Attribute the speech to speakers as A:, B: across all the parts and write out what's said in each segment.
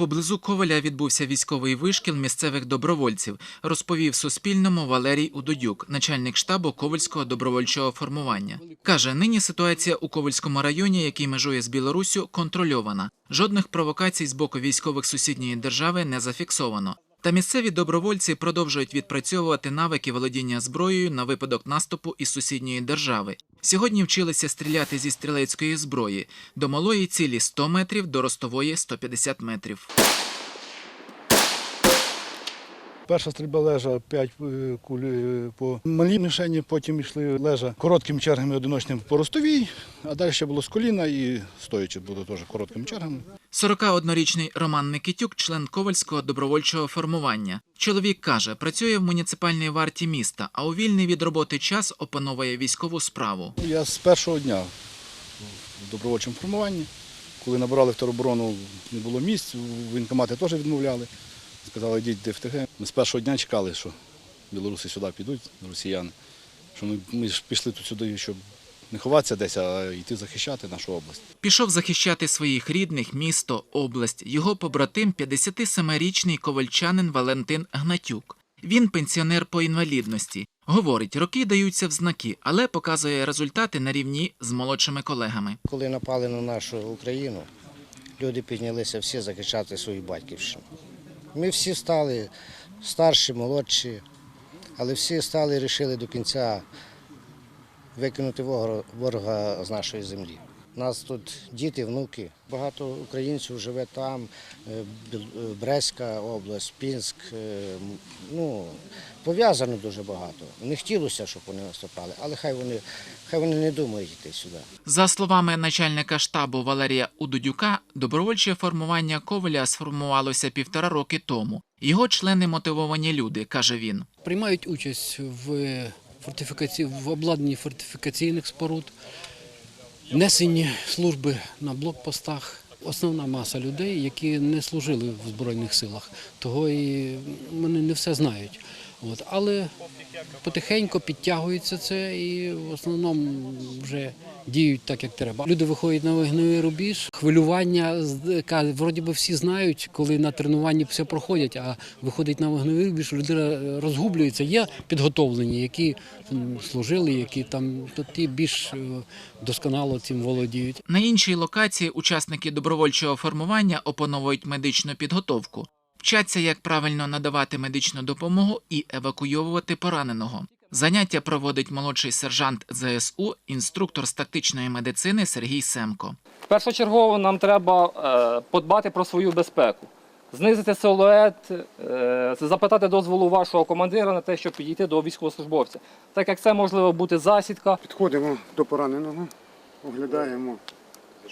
A: Поблизу Коваля відбувся військовий вишкіл місцевих добровольців, розповів Суспільному Валерій Удодюк, начальник штабу Ковальського добровольчого формування. Каже, нині ситуація у Ковальському районі, який межує з Білоруссю, контрольована. Жодних провокацій з боку військових сусідньої держави не зафіксовано. Та місцеві добровольці продовжують відпрацьовувати навики володіння зброєю на випадок наступу із сусідньої держави. Сьогодні вчилися стріляти зі стрілецької зброї до малої цілі 100 метрів, до ростової 150 метрів.
B: Перша стрільба лежа 5 куль е, по малій мішені, потім йшли лежа короткими чергами одиночним по ростовій, а далі ще було з коліна і стоячи було теж короткими чергами.
A: 41-річний Роман Никитюк – член Ковальського добровольчого формування. Чоловік каже, працює в муніципальній варті міста, а у вільний від роботи час опановує військову справу.
B: Я з першого дня в добровольчому формуванні. Коли набирали в тероборону, не було місць, воєнкомати теж відмовляли. Сказали, йдіть в ДФТГ. Ми з першого дня чекали, що білоруси сюди підуть, росіяни. Що ми, ми ж пішли тут сюди, щоб не ховатися десь, а йти захищати нашу область.
A: Пішов захищати своїх рідних, місто, область. Його побратим – 57-річний ковальчанин Валентин Гнатюк. Він пенсіонер по інвалідності. Говорить, роки даються в знаки, але показує результати на рівні з молодшими колегами.
C: Коли напали на нашу Україну, люди піднялися всі захищати свою батьківщину. Ми всі стали старші, молодші, але всі стали і вирішили до кінця викинути ворога- з нашої землі. У нас тут діти, внуки. Багато українців живе там, е, е, Брестська область, Пінськ. е, Ну, пов'язано дуже багато. Не хотілося, щоб вони наступали, але хай вони, хай вони не думають йти сюди.
A: За словами начальника штабу Валерія Удудюка, добровольче формування Коваля сформувалося півтора роки тому. Його члени мотивовані люди, каже він.
D: приймають участь в фортифікаці... в обладнанні фортифікаційних споруд, несенні служби на блокпостах. Основна маса людей, які не служили в Збройних силах, того і вони не все знають. От. Але потихеньку підтягується це і в основному вже діють так, як треба. Люди виходять на вогневий рубіж, хвилювання, вроді би всі знають, коли на тренуванні все проходять, а виходить на вогневий рубіж, людина розгублюється. Є підготовлені, які служили, які там то ті більш е, досконало цим володіють.
A: На іншій локації учасники добровольчого формування опановують медичну підготовку, вчаться, як правильно надавати медичну допомогу і евакуйовувати пораненого. Заняття проводить молодший сержант ЗСУ, інструктор з тактичної медицини Сергій Семко.
E: Першочергово нам треба е, подбати про свою безпеку, знизити силует, е, запитати дозволу вашого командира на те, щоб підійти до військовослужбовця. Так як це можливо бути засідка,
F: Підходимо до пораненого, оглядаємо,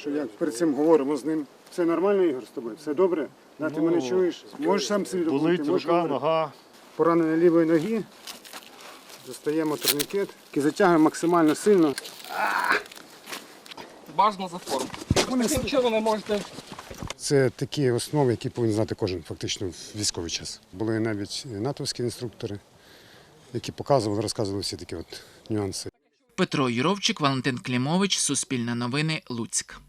F: що як перед цим говоримо з ним. Все нормально, Ігор, з тобою? Все добре? Да, ти мене чуєш? Можеш сам собі допомогти?
G: Болить
F: можеш
G: рука,
F: говорити?
G: нога.
F: Поранення лівої ноги. Достаємо турнікет і затягуємо максимально сильно.
E: бажано за форму. Таким чином ви можете
H: Це такі основи, які повинен знати кожен фактично в військовий час. Були навіть натовські інструктори, які показували, розказували всі такі от нюанси.
A: Петро Юровчик, Валентин Клімович, Суспільне новини, Луцьк.